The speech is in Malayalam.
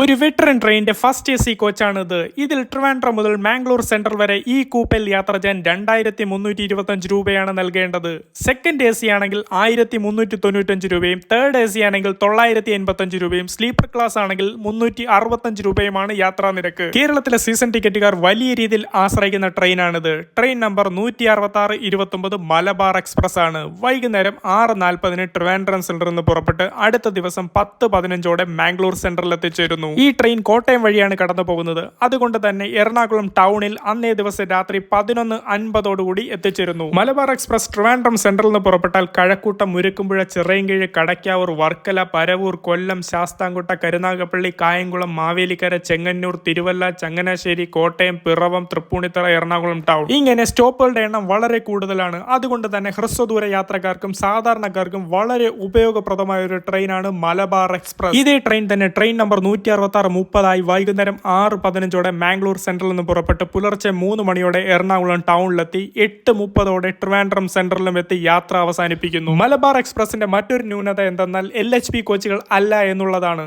ഒരു വെറ്ററൻ ട്രെയിനിന്റെ ഫസ്റ്റ് എ സി കോച്ചാണിത് ഇതിൽ ട്രിവാൻഡ്രം മുതൽ മാംഗ്ലൂർ സെൻട്രൽ വരെ ഈ കൂപ്പൽ യാത്ര ചെയ്യാൻ രണ്ടായിരത്തി മുന്നൂറ്റി ഇരുപത്തഞ്ച് രൂപയാണ് നൽകേണ്ടത്. സെക്കൻഡ് എ സി ആണെങ്കിൽ ആയിരത്തി മുന്നൂറ്റി തൊണ്ണൂറ്റഞ്ച് രൂപയും തേർഡ് എ സി ആണെങ്കിൽ തൊള്ളായിരത്തി എൺപത്തഞ്ച് രൂപയും സ്ലീപ്പർ ക്ലാസ് ആണെങ്കിൽ മുന്നൂറ്റി അറുപത്തഞ്ച് രൂപയുമാണ് യാത്രാ നിരക്ക്. കേരളത്തിലെ സീസൺ ടിക്കറ്റുകാർ വലിയ രീതിയിൽ ആശ്രയിക്കുന്ന ട്രെയിനാണിത് ട്രെയിൻ നമ്പർ നൂറ്റി അറുപത്തി ആറ് ഇരുപത്തൊമ്പത് മലബാർ എക്സ്പ്രസ് ആണ്. വൈകുന്നേരം ആറ് നാൽപ്പതിന് ട്രിവാൻഡ്രം സെന്ററിൽ നിന്ന് പുറപ്പെട്ട് അടുത്ത ദിവസം പത്ത് പതിനഞ്ചോടെ മാംഗ്ലൂർ സെന്ററിൽ എത്തിച്ചേരുന്നു. ഈ ട്രെയിൻ കോട്ടയം വഴിയാണ് കടന്നു പോകുന്നത്. അതുകൊണ്ട് തന്നെ എറണാകുളം ടൗണിൽ അന്നേ ദിവസം രാത്രി പതിനൊന്ന് അൻപതോടുകൂടി എത്തിച്ചേരുന്നു. മലബാർ എക്സ്പ്രസ് ട്രിവാൻഡ്രം സെന്ററിൽ നിന്ന് പുറപ്പെട്ടാൽ കഴക്കൂട്ടം മുരുക്കുമ്പുഴ ചിറയൻകീഴ് കടക്കാവൂർ വർക്കല പരവൂർ കൊല്ലം ശാസ്താംകോട്ട കരുനാഗപ്പള്ളി കായംകുളം മാവേലിക്കര ചെങ്ങന്നൂർ തിരുവല്ല ചങ്ങനാശ്ശേരി കോട്ടയം പിറവം തൃപ്പൂണിത്തറ എറണാകുളം ടൗൺ. ഇങ്ങനെ സ്റ്റോപ്പുകളുടെ എണ്ണം വളരെ കൂടുതലാണ്. അതുകൊണ്ട് തന്നെ ഹ്രസ്വദൂര യാത്രക്കാർക്കും സാധാരണക്കാർക്കും വളരെ ഉപയോഗപ്രദമായ ഒരു ട്രെയിനാണ് മലബാർ എക്സ്പ്രസ്. ഇതേ ട്രെയിൻ തന്നെ ട്രെയിൻ നമ്പർ നൂറ്റി അറുപത്തി ആറ് മുപ്പതായി വൈകുന്നേരം ആറ് പതിനഞ്ചോടെ മാംഗ്ലൂർ സെൻട്രലിൽ നിന്ന് പുറപ്പെട്ട് പുലർച്ചെ മൂന്ന് മണിയോടെ എറണാകുളം ടൗണിലെത്തി. എട്ട് മുപ്പതോടെ ട്രിവാൻഡ്രം സെൻട്രലിലും എത്തി യാത്ര അവസാനിപ്പിക്കുന്നു. മലബാർ എക്സ്പ്രസിന്റെ മറ്റൊരു ന്യൂനത എന്തെന്നാൽ എൽ എച്ച് പി കോച്ചുകൾ അല്ല എന്നുള്ളതാണ്.